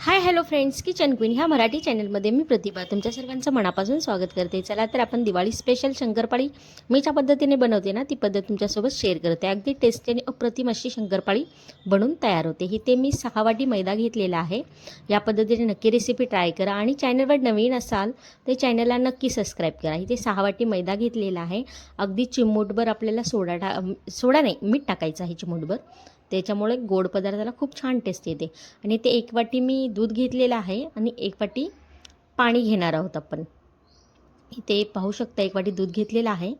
Hi hello friends kitchen queen ह्या मराठी चॅनलमध्ये मी प्रतिभा. तुमच्या सर्वांचं मनापासून स्वागत करते. चला तर आपण दिवाळी स्पेशल शंकरपाळी मी ज्या पद्धतीने बनवते ना ती पद्धत तुमच्यासोबत शेअर करते. अगदी टेस्टी आणि अप्रतिम अशी शंकरपाळी बनून तयार होते. ही ते मी सहा वाटी मैदा घेतलेला आहे. या पद्धतीने नक्की रेसिपी ट्राय करा आणि चॅनलवर नवीन असाल तर चॅनलला नक्की सबस्क्राईब करा. इथे सहा वाटी मैदा घेतलेला आहे. अगदी चिमूटभर आपल्याला सोडा टा सोडा नाही मीठ टाकायचं आहे चिमूटभर. त्याच्यामुळे गोड पदार्थाला खूप छान टेस्ट येते. आणि ते एक वाटी मी दूध घेतलेलं आहे आणि एक वाटी पाणी घेणार आहोत आपण. इथे पाहू शकता एक वाटी दूध घेतलेलं आहे.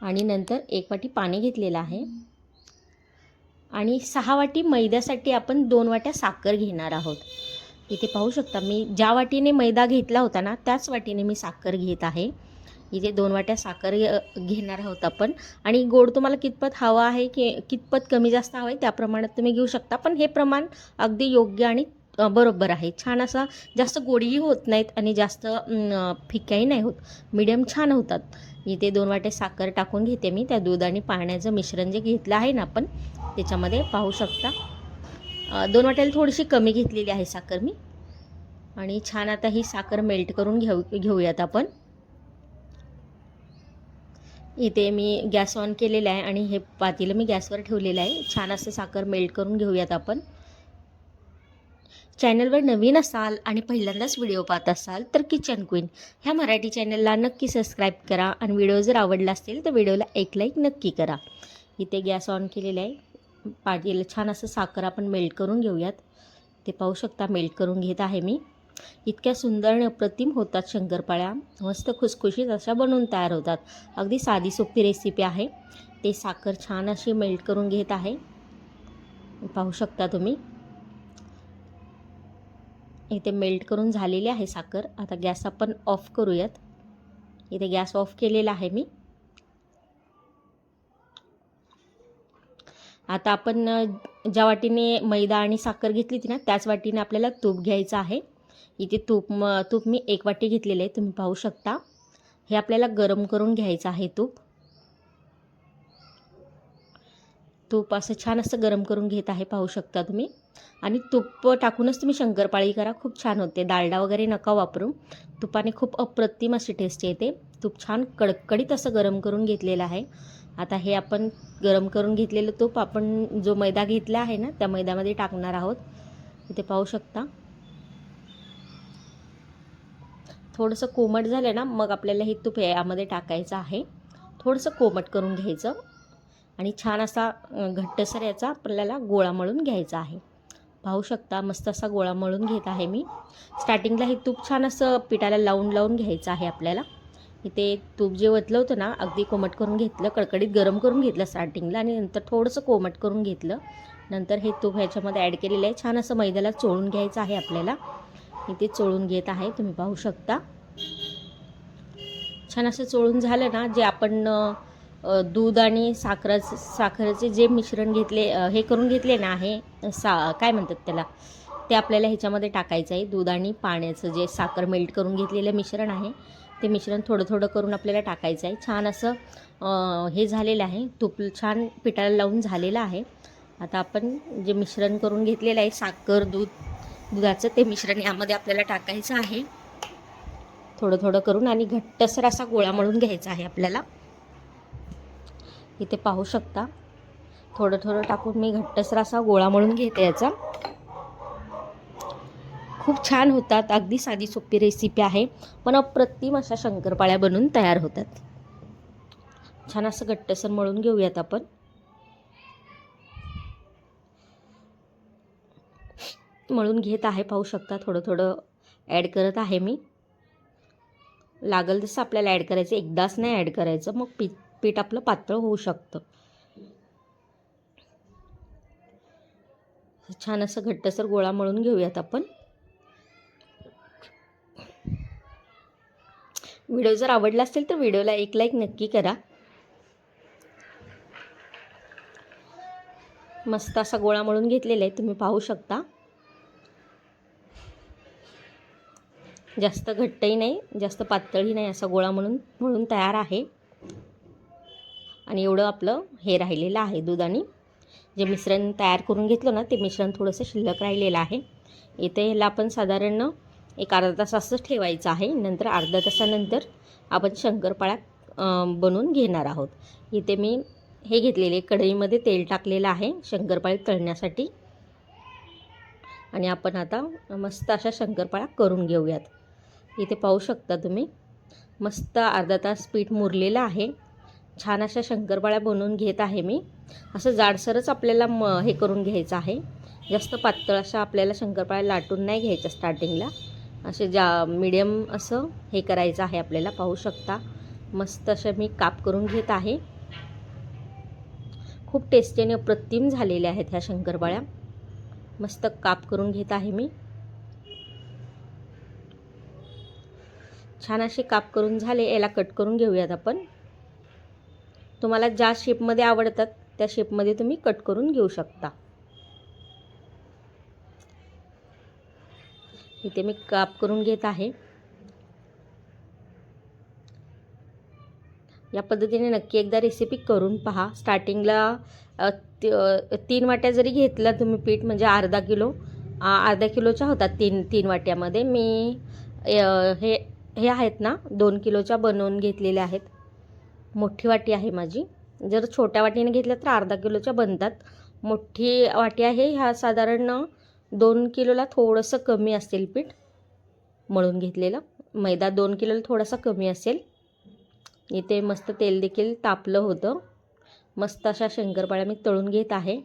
आणि नंतर एक वाटी पाणी घेतलेलं आहे. आणि सहा वाटी मैद्यासाठी आपण दोन वाट्या साखर घेणार आहोत. इथे पाहू शकता मी ज्या वाटीने मैदा घेतला होता ना त्याच वाटीने मी साखर घेत आहे. इथे दोन वाट्या साखर घेणार आहोत आपण. आणि गोड तुम्हाला कितपत हवा आहे की कितपत कमी जास्त हवं आहे त्या प्रमाणात तुम्ही घेऊ शकता. पण हे प्रमाण अगदी योग्य आणि बरोबर आहे. छान असा जास्त गोडीही होत नाहीत आणि जास्त फिक्याही नाही होत. मिडियम छान होतात. इथे दोन वाटे साखर टाकून घेते मी. त्या दूध आणि पाण्याचं मिश्रण जे घेतलं आहे ना आपण त्याच्यामध्ये पाहू शकता. दोन वाट्याला थोडीशी कमी घेतलेली आहे साखर मी. आणि छान आता ही साखर मेल्ट करून घेऊ घेऊयात आपण. इथे मी गॅस ऑन केलेला आहे आणि हे पातेलं मी गॅसवर ठेवलेलं आहे. छान असं साखर मेल्ट करून घेऊयात आपण. चॅनलवर नवीन असाल आणि पहिल्यांदाच व्हिडिओ पाहत असाल तर किचन क्वीन. ह्या मराठी चॅनलला नक्की सबस्क्राईब करा आणि व्हिडिओ जर आवडला असेल तर व्हिडिओला एक लाईक नक्की करा. इथे गॅस ऑन केलेला आहे. पातेलं छान असं साखर आपण मेल्ट करून घेऊयात. ते पाहू शकता मेल्ट करून घेत आहे मी. इतक्या सुंदर आणि अप्रतिम होतात शंकरपाळ्या. मस्त खुसखुशीत अशा बनवून तयार होतात. अगदी साधी सोपी रेसिपी आहे. ते साखर छान अशी मेल्ट करून घेत आहे. पाहू शकता तुम्ही. इथे मेल्ट करून झालेली आहे साखर. आता गॅस आपण ऑफ करूयात. इथे गॅस ऑफ केलेला आहे मी. आता आपण ज्या वाटीने मैदा आणि साखर घेतली ती ना त्याच वाटीने आपल्याला तूप घ्यायचं आहे. इथे तूप म तूप मी एक वाटी घेतलेलं आहे तुम्ही पाहू शकता. हे आपल्याला गरम करून घ्यायचं आहे तूप. तूप असं छान असं गरम करून घेत आहे पाहू शकता तुम्ही. आणि तूप टाकूनच तुम्ही शंकरपाळी करा खूप छान होते. डालडा वगैरे नका वापरू. तुपाने खूप अप्रतिम अशी टेस्ट येते. तूप छान कडकडीत असं गरम करून घेतलेलं आहे. आता हे आपण गरम करून घेतलेलं तूप आपण जो मैदा घेतला आहे ना त्या मैद्यामध्ये टाकणार आहोत. इथे पाहू शकता. थोडंसं कोमट झालं ना मग आपल्याला हे तूप यामध्ये टाकायचं आहे. थोडंसं कोमट करून घ्यायचं. आणि छान असा घट्टसर याचा आपल्याला गोळा मळून घ्यायचा आहे. पाहू शकता मस्त असा गोळा मळून घेत आहे मी. स्टार्टिंगला हे तूप छान असं पिठाला लावून लावून घ्यायचं आहे आपल्याला. इथे तूप जे वतलं होतं ना अगदी कोमट करून घेतलं कडकडीत गरम करून घेतलं स्टार्टिंगला आणि नंतर थोडंसं कोमट करून घेतलं. नंतर हे तूप ह्याच्यामध्ये ॲड केलेलं आहे. छान असं मैद्याला चोळून घ्यायचं आहे आपल्याला. इथे चोळून घेत आहे तुम्ही पाहू शकता. छान असं चोळून झालं ना जे आपण दूध आणि साखराचं साखरेचे जे मिश्रण घेतले हे करून घेतले ना आहे सा काय म्हणतात त्याला ते आपल्याला ह्याच्यामध्ये टाकायचं आहे. दूध आणि पाण्याचं जे साखर मेल्ट करून घेतलेलं मिश्रण आहे ते मिश्रण थोडं थोडं करून आपल्याला टाकायचं आहे. छान असं हे झालेलं आहे. तूप छान पिठाला लावून झालेलं आहे. आता आपण जे मिश्रण करून घेतलेलं आहे साखर दूध दुधाचं ते मिश्रण यामध्ये आपल्याला टाकायचं आहे. थोडं थोडं करून आणि घट्टसर असा गोळा मळून घ्यायचा आहे आपल्याला. इथे पाहू शकता. थोडं थोडं टाकून मी घट्टसर असा गोळा मळून घेते याचा. खूप छान होतात. अगदी साधी सोपी रेसिपी आहे. पण अप्रतिम अशा शंकरपाळ्या बनून तयार होतात. छान असं घट्टसर मळून घेऊयात आपण. मळून घेत आहे पाहू शकता. थोडं थोडं ॲड करत आहे मी. लागल तसं आपल्याला ॲड करायचं. एकदाच नाही ॲड करायचं. मग पीठ पीठ आपलं पातळ होऊ शकतं. छान असं घट्टसर गोळा मळून घेऊयात आपण. व्हिडिओ जर आवडला असेल तर व्हिडिओला एक लाईक नक्की करा. मस्त असा गोळा मळून घेतलेला आहे. तुम्ही पाहू शकता. जास्त घट्टही नाही जास्त पातळही नाही असा गोळा म्हणून म्हणून तयार आहे. आणि एवढं आपलं हे राहिलेलं आहे दूध आणि जे मिश्रण तयार करून घेतलं ना ते मिश्रण थोडंसं शिल्लक राहिलेलं आहे. इथे ह्याला आपण साधारण एक अर्धा तास असंच ठेवायचं आहे. नंतर अर्धा तासानंतर आपण शंकरपाळ्या बनवून घेणार आहोत. इथे मी हे घेतलेले कढईमध्ये तेल टाकलेलं आहे शंकरपाळी तळण्यासाठी. आणि आपण आता मस्त अशा शंकरपाळ्या करून घेऊयात. इथे पाहू शकता तुम्ही. मस्त अर्धा तास पीठ मुरलेलं आहे. छान अशा शंकरपाळ्या बनवून घेत आहे मी. असं जाडसरच आपल्याला म हे करून घ्यायचं आहे. जास्त पातळ अशा आपल्याला शंकरपाळ्या लाटून नाही घ्यायच्या स्टार्टिंगला असे जा मिडियम असं हे करायचं आहे आपल्याला पाहू शकता. मस्त अशा मी काप करून घेत आहे. खूप टेस्टी आणि अप्रतिम झालेल्या आहेत ह्या शंकरपाळ्या. मस्त काप करून घेत आहे मी. छान असे काप करून झाले याला कट करून घेऊयात आपण. तुम्हाला ज्या शेपमध्ये आवडतात त्या शेपमध्ये तुम्ही कट करून घेऊ शकता. इथे मी काप करून घेत आहे. या पद्धतीने नक्की एकदा रेसिपी करून पहा. स्टार्टिंगला तीन वाट्या जरी घेतला तुम्ही पीठ म्हणजे अर्धा किलो अर्धा किलोच्या होतात तीन तीन वाट्यामध्ये. मी हे हे आहेत ना दोन किलोच्या बनवून घेतलेल्या आहेत. मोठी वाटी आहे माझी. जर छोट्या वाटीने घेतल्या तर अर्धा किलोच्या बनतात. मोठी वाटी आहे ह्या साधारण दोन किलोला थोडंसं कमी असेल पीठ. मळून घेतलेलं. मैदा दोन किलोला थोडासा कमी असेल. इथे मस्त तेल देखील तापलं होतं. मस्त अशा शंकरपाळ्या मी तळून घेत आहे.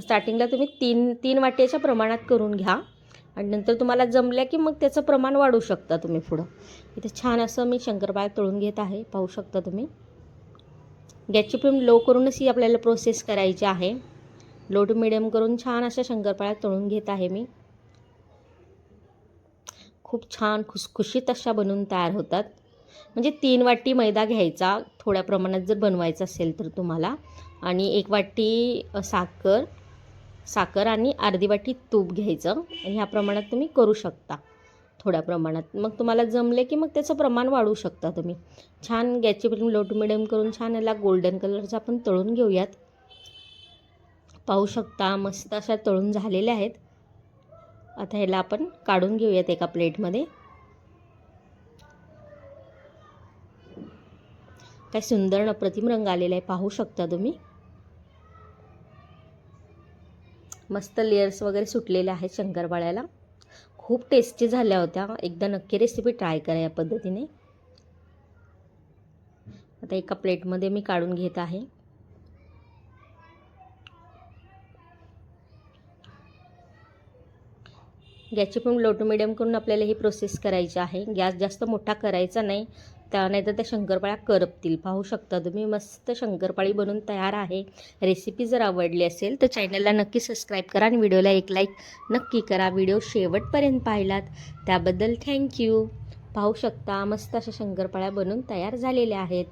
स्टार्टिंगला तुम्ही तीन तीन वाट्याच्या प्रमाणात करून घ्या. आणि नंतर तुम्हाला जमल्या की मग त्याचं प्रमाण वाढवू शकता तुम्ही पुढं. इथे छान असं मी शंकरपाळ्या तळून घेत आहे. पाहू शकता तुम्ही. गॅसची फ्लेम लो करूनच ही आपल्याला प्रोसेस करायची आहे. लो टू मिडियम करून छान अशा शंकरपाळ्या तळून घेत आहे मी. खूप छान खुसखुशीत अशा बनवून तयार होतात. म्हणजे तीन वाटी मैदा घ्यायचा. थोड्या प्रमाणात जर बनवायचा असेल तर तुम्हाला. आणि एक वाटी साखर. साखर आणि अर्धी वाटी तूप घ्यायचं. ह्या प्रमाणात तुम्ही करू शकता. थोड्या प्रमाणात. मग तुम्हाला जमले की मग त्याचं प्रमाण वाढवू शकता तुम्ही. छान गॅसची फ्लेम लो टू मिडियम करून छान याला गोल्डन कलरचा आपण तळून घेऊयात. पाहू शकता मस्त अशा तळून झालेल्या आहेत. आता ह्याला आपण काढून घेऊयात एका प्लेटमध्ये. काय सुंदर अप्रतिम रंग आलेला आहे. पाहू शकता तुम्ही. मस्त लेयर्स वगैरे सुटलेले आहेत शंकरपाळ्याला. खूप टेस्टी झाल्या होत्या. एकदा नक्की रेसिपी ट्राय करा या पद्धतीने. आता एका प्लेटमध्ये मी काढून घेत आहे. गॅसची पण लो टू मिडियम करून आपल्याला ही प्रोसेस करायची आहे. गॅस जास्त मोठा करायचा नाही. त्या नाही तर त्या शंकरपाळ्या करपतील. पाहू शकता तुम्ही मस्त शंकरपाळी बनवून तयार आहे. रेसिपी जर आवडली असेल तर चॅनलला नक्की सबस्क्राईब करा आणि व्हिडिओला एक लाईक नक्की करा. व्हिडिओ शेवटपर्यंत पाहिलात त्याबद्दल थँक्यू पाहू शकता मस्त अशा शंकरपाळ्या बनवून तयार झालेल्या आहेत.